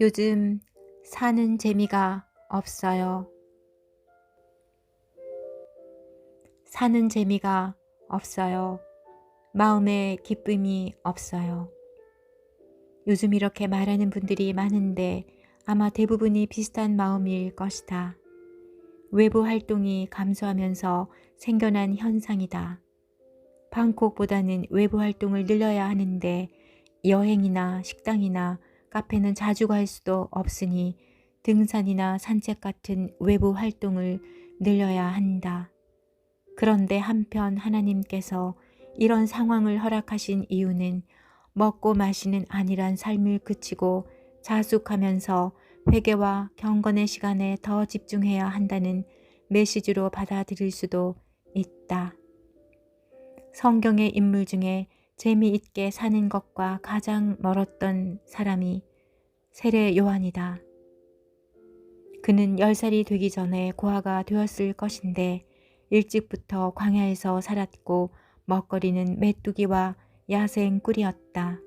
요즘 사는 재미가 없어요. 사는 재미가 없어요. 마음에 기쁨이 없어요. 요즘 이렇게 말하는 분들이 많은데 아마 대부분이 비슷한 마음일 것이다. 외부 활동이 감소하면서 생겨난 현상이다. 방콕보다는 외부 활동을 늘려야 하는데 여행이나 식당이나 카페는 자주 갈 수도 없으니 등산이나 산책 같은 외부 활동을 늘려야 한다. 그런데 한편 하나님께서 이런 상황을 허락하신 이유는 먹고 마시는 안일한 삶을 그치고 자숙하면서 회개와 경건의 시간에 더 집중해야 한다는 메시지로 받아들일 수도 있다. 성경의 인물 중에 재미있게 사는 것과 가장 멀었던 사람이 세례 요한이다. 그는 10살이 되기 전에 고아가 되었을 것인데 일찍부터 광야에서 살았고 먹거리는 메뚜기와 야생 꿀이었다.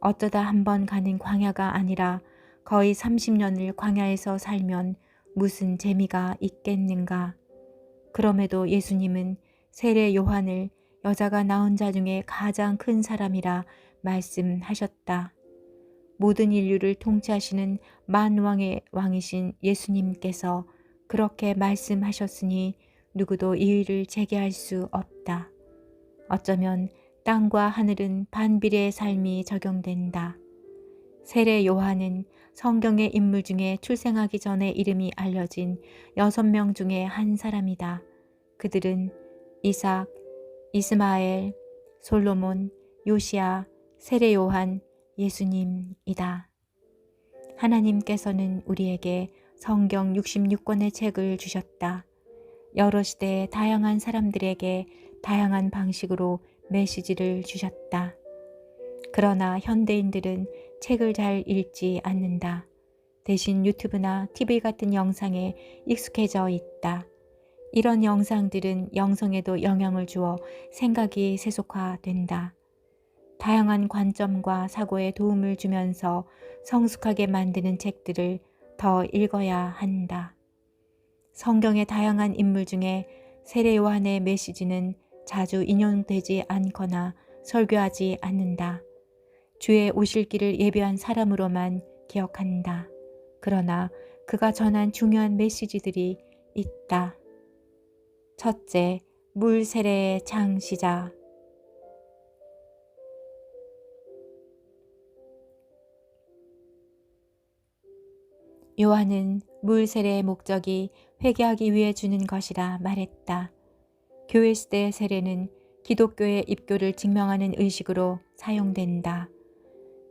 어쩌다 한 번 가는 광야가 아니라 거의 30년을 광야에서 살면 무슨 재미가 있겠는가. 그럼에도 예수님은 세례 요한을 여자가 낳은 자 중에 가장 큰 사람이라 말씀하셨다. 모든 인류를 통치하시는 만왕의 왕이신 예수님께서 그렇게 말씀하셨으니 누구도 이의를 제기할 수 없다. 어쩌면 땅과 하늘은 반비례의 삶이 적용된다. 세례 요한은 성경의 인물 중에 출생하기 전에 이름이 알려진 여섯 명 중에 한 사람이다. 그들은 이삭, 이스마엘, 솔로몬, 요시아, 세례 요한, 예수님이다. 하나님께서는 우리에게 성경 66권의 책을 주셨다. 여러 시대의 다양한 사람들에게 다양한 방식으로 메시지를 주셨다. 그러나 현대인들은 책을 잘 읽지 않는다. 대신 유튜브나 TV 같은 영상에 익숙해져 있다. 이런 영상들은 영성에도 영향을 주어 생각이 세속화된다. 다양한 관점과 사고에 도움을 주면서 성숙하게 만드는 책들을 더 읽어야 한다. 성경의 다양한 인물 중에 세례 요한의 메시지는 자주 인용되지 않거나 설교하지 않는다. 주의 오실 길을 예배한 사람으로만 기억한다. 그러나 그가 전한 중요한 메시지들이 있다. 첫째, 물 세례의 창시자. 요한은 물 세례의 목적이 회개하기 위해 주는 것이라 말했다. 교회 시대 세례는 기독교의 입교를 증명하는 의식으로 사용된다.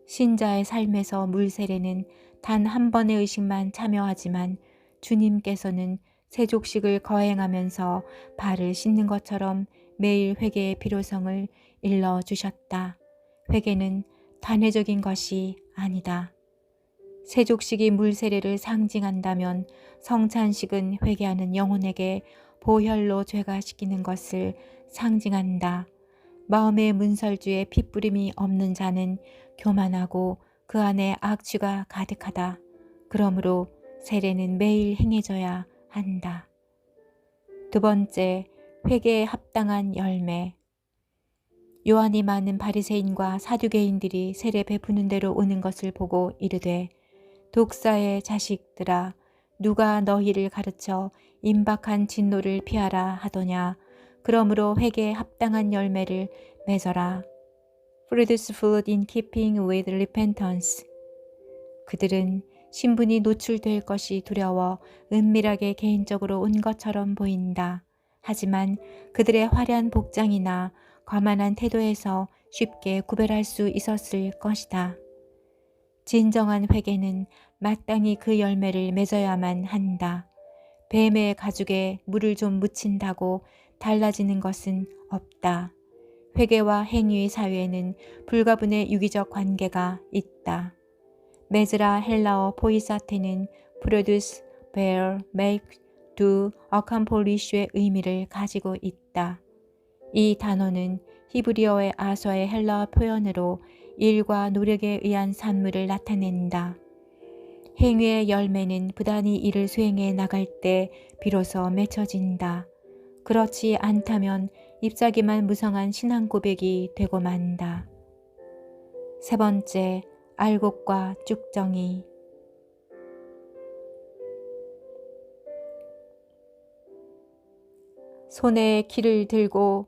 신자의 삶에서 물 세례는 단 한 번의 의식만 참여하지만 주님께서는 세족식을 거행하면서 발을 씻는 것처럼 매일 회개의 필요성을 일러 주셨다. 회개는 단회적인 것이 아니다. 세족식이 물세례를 상징한다면 성찬식은 회개하는 영혼에게 보혈로 죄가 시키는 것을 상징한다. 마음의 문설주에 핏부림이 없는 자는 교만하고 그 안에 악취가 가득하다. 그러므로 세례는 매일 행해져야 한다. 두 번째, 회개에 합당한 열매. 요한이 많은 바리새인과 사두개인들이 세례 베푸는 대로 오는 것을 보고 이르되 독사의 자식들아 누가 너희를 가르쳐 임박한 진노를 피하라 하더냐 그러므로 회개에 합당한 열매를 맺어라. Fruits fruit in keeping with repentance. 그들은 신분이 노출될 것이 두려워 은밀하게 개인적으로 온 것처럼 보인다. 하지만 그들의 화려한 복장이나 과만한 태도에서 쉽게 구별할 수 있었을 것이다. 진정한 회개는 마땅히 그 열매를 맺어야만 한다. 뱀의 가죽에 물을 좀 묻힌다고 달라지는 것은 없다. 회개와 행위의 사회에는 불가분의 유기적 관계가 있다. 메즈라 헬라어 포이사테는 produce, bear, make, do, accomplish의 의미를 가지고 있다. 이 단어는 히브리어의 아서의 헬라어 표현으로 일과 노력에 의한 산물을 나타낸다. 행위의 열매는 부단히 이를 수행해 나갈 때 비로소 맺혀진다. 그렇지 않다면 잎사귀만 무성한 신앙 고백이 되고 만다. 세 번째, 알곡과 쭉정이 손에 키를 들고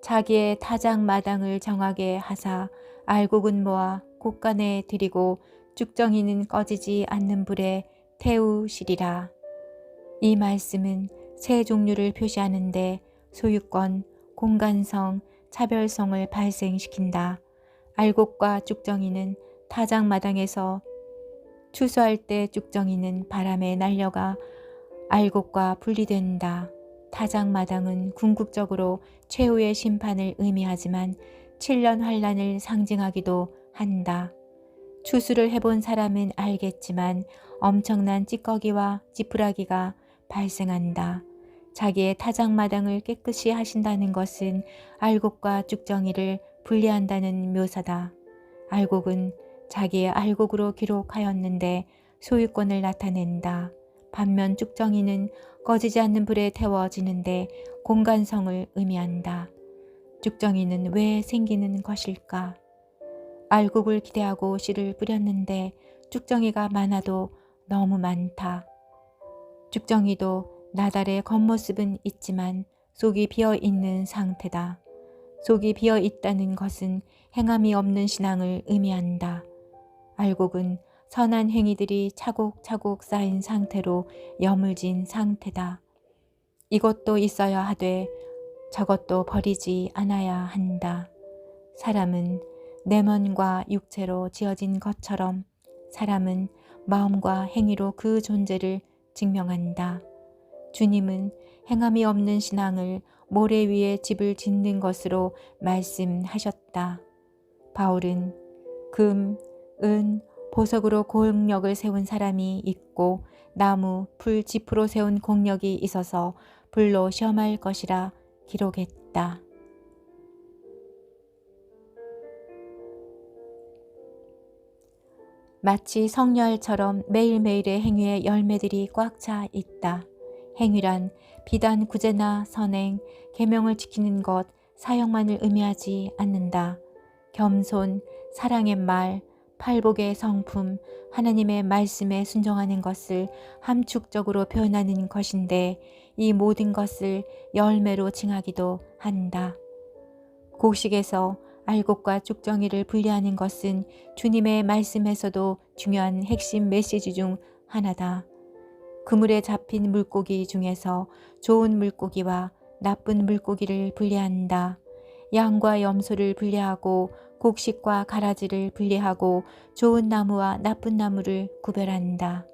자기의 타작 마당을 정하게 하사 알곡은 모아 곳간에 들이고 쭉정이는 꺼지지 않는 불에 태우시리라. 이 말씀은 세 종류를 표시하는데 소유권, 공간성, 차별성을 발생시킨다. 알곡과 쭉정이는 타작마당에서 추수할 때 쭉정이는 바람에 날려가 알곡과 분리된다. 타작마당은 궁극적으로 최후의 심판을 의미하지만 7년 환란을 상징하기도 한다. 추수를 해본 사람은 알겠지만 엄청난 찌꺼기와 찌푸라기가 발생한다. 자기의 타작마당을 깨끗이 하신다는 것은 알곡과 쭉정이를 분리한다는 묘사다. 알곡은 자기의 알곡으로 기록하였는데 소유권을 나타낸다. 반면 쭉정이는 꺼지지 않는 불에 태워지는데 공간성을 의미한다. 쭉정이는 왜 생기는 것일까? 알곡을 기대하고 씨를 뿌렸는데 쭉정이가 많아도 너무 많다. 쭉정이도 나달의 겉모습은 있지만 속이 비어 있는 상태다. 속이 비어 있다는 것은 행함이 없는 신앙을 의미한다. 알곡은 선한 행위들이 차곡차곡 쌓인 상태로 여물진 상태다. 이것도 있어야 하되 저것도 버리지 않아야 한다. 사람은 내면과 육체로 지어진 것처럼 사람은 마음과 행위로 그 존재를 증명한다. 주님은 행함이 없는 신앙을 모래 위에 집을 짓는 것으로 말씀하셨다. 바울은 금, 은, 보석으로 공력을 세운 사람이 있고 나무, 풀, 지프로 세운 공력이 있어서 불로 시험할 것이라 기록했다. 마치 성열처럼 매일매일의 행위의 열매들이 꽉 차 있다. 행위란 비단 구제나 선행, 계명을 지키는 것, 사형만을 의미하지 않는다. 겸손, 사랑의 말, 팔복의 성품, 하나님의 말씀에 순종하는 것을 함축적으로 표현하는 것인데 이 모든 것을 열매로 칭하기도 한다. 곡식에서 알곡과 쭉정이를 분리하는 것은 주님의 말씀에서도 중요한 핵심 메시지 중 하나다. 그물에 잡힌 물고기 중에서 좋은 물고기와 나쁜 물고기를 분리한다. 양과 염소를 분리하고 곡식과 가라지를 분리하고 좋은 나무와 나쁜 나무를 구별한다.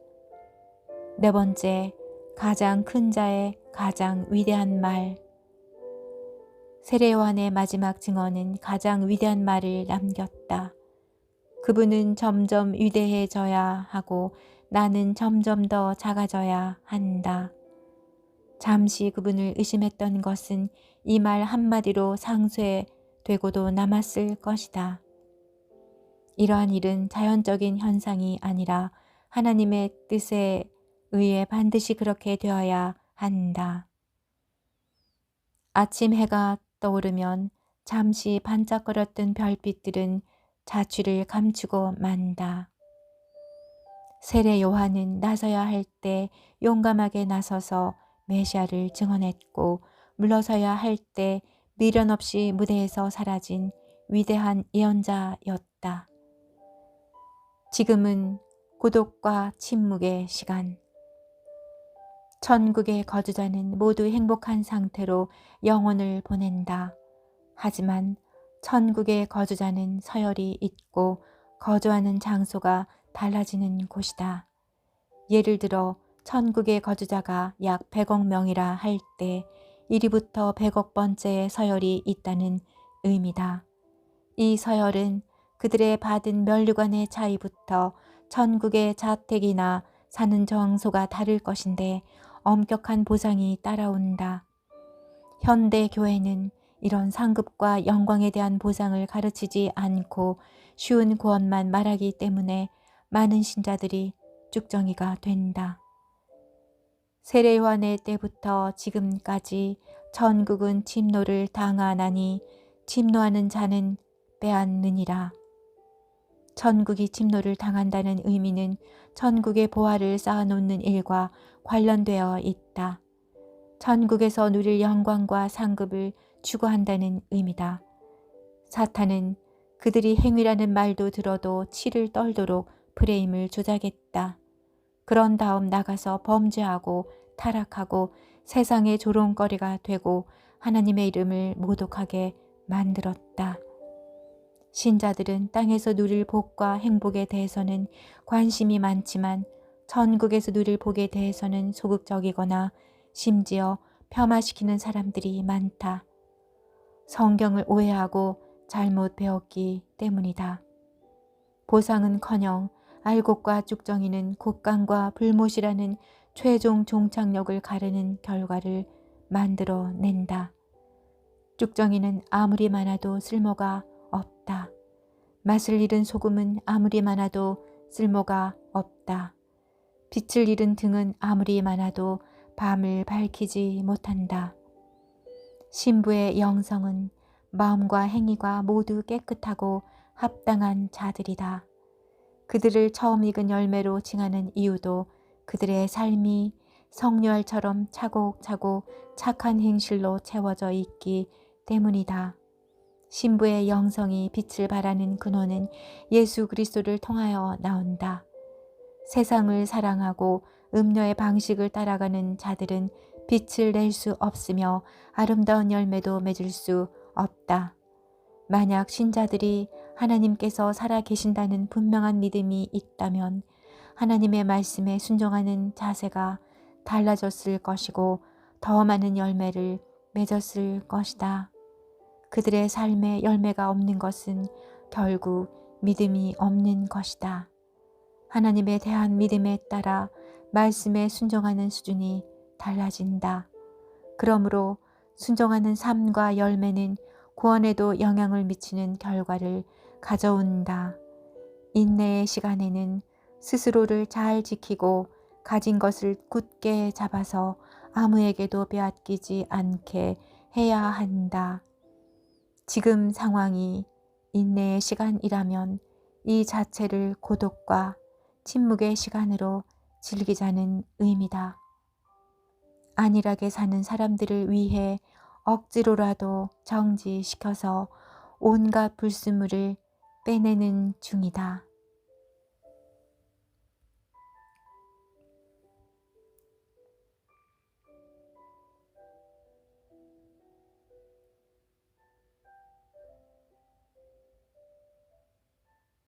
네 번째, 가장 큰 자의 가장 위대한 말. 세례요한의 마지막 증언은 가장 위대한 말을 남겼다. 그분은 점점 위대해져야 하고 나는 점점 더 작아져야 한다. 잠시 그분을 의심했던 것은 이 말 한마디로 상쇄 되고도 남았을 것이다. 이러한 일은 자연적인 현상이 아니라 하나님의 뜻에 의해 반드시 그렇게 되어야 한다. 아침 해가 떠오르면 잠시 반짝거렸던 별빛들은 자취를 감추고 만다. 세례 요한은 나서야 할 때 용감하게 나서서 메시아를 증언했고 물러서야 할 때 미련 없이 무대에서 사라진 위대한 예언자였다. 지금은 고독과 침묵의 시간. 천국의 거주자는 모두 행복한 상태로 영혼을 보낸다. 하지만 천국의 거주자는 서열이 있고 거주하는 장소가 달라지는 곳이다. 예를 들어 천국의 거주자가 약 100억 명이라 할 때 1위부터 100억 번째의 서열이 있다는 의미다. 이 서열은 그들의 받은 멸류관의 차이부터 천국의 자택이나 사는 장소가 다를 것인데 엄격한 보상이 따라온다. 현대 교회는 이런 상급과 영광에 대한 보상을 가르치지 않고 쉬운 구원만 말하기 때문에 많은 신자들이 쭉정이가 된다. 세례요한의 때부터 지금까지 전국은 침노를 당하나니 침노하는 자는 빼앗느니라. 전국이 침노를 당한다는 의미는 전국의 보화를 쌓아놓는 일과 관련되어 있다. 전국에서 누릴 영광과 상급을 추구한다는 의미다. 사탄은 그들이 행위라는 말도 들어도 치를 떨도록 프레임을 조작했다. 그런 다음 나가서 범죄하고 타락하고 세상의 조롱거리가 되고 하나님의 이름을 모독하게 만들었다. 신자들은 땅에서 누릴 복과 행복에 대해서는 관심이 많지만 전국에서 누릴 복에 대해서는 소극적이거나 심지어 폄하시키는 사람들이 많다. 성경을 오해하고 잘못 배웠기 때문이다. 보상은커녕 알곡과 쭉정이는 곡간과 불못이라는 최종 종착역을 가르는 결과를 만들어 낸다. 쭉정이는 아무리 많아도 쓸모가 없다. 맛을 잃은 소금은 아무리 많아도 쓸모가 없다. 빛을 잃은 등은 아무리 많아도 밤을 밝히지 못한다. 신부의 영성은 마음과 행위가 모두 깨끗하고 합당한 자들이다. 그들을 처음 익은 열매로 칭하는 이유도 그들의 삶이 성녀알처럼 차곡차곡 착한 행실로 채워져 있기 때문이다. 신부의 영성이 빛을 발하는 근원은 예수 그리스도를 통하여 나온다. 세상을 사랑하고 음녀의 방식을 따라가는 자들은 빛을 낼 수 없으며 아름다운 열매도 맺을 수 없다. 만약 신자들이 하나님께서 살아 계신다는 분명한 믿음이 있다면 하나님의 말씀에 순종하는 자세가 달라졌을 것이고 더 많은 열매를 맺었을 것이다. 그들의 삶에 열매가 없는 것은 결국 믿음이 없는 것이다. 하나님에 대한 믿음에 따라 말씀에 순종하는 수준이 달라진다. 그러므로 순종하는 삶과 열매는 구원에도 영향을 미치는 결과를 가져온다. 인내의 시간에는 스스로를 잘 지키고 가진 것을 굳게 잡아서 아무에게도 빼앗기지 않게 해야 한다. 지금 상황이 인내의 시간이라면 이 자체를 고독과 침묵의 시간으로 즐기자는 의미다. 안일하게 사는 사람들을 위해 억지로라도 정지시켜서 온갖 불순물을 빼내는 중이다.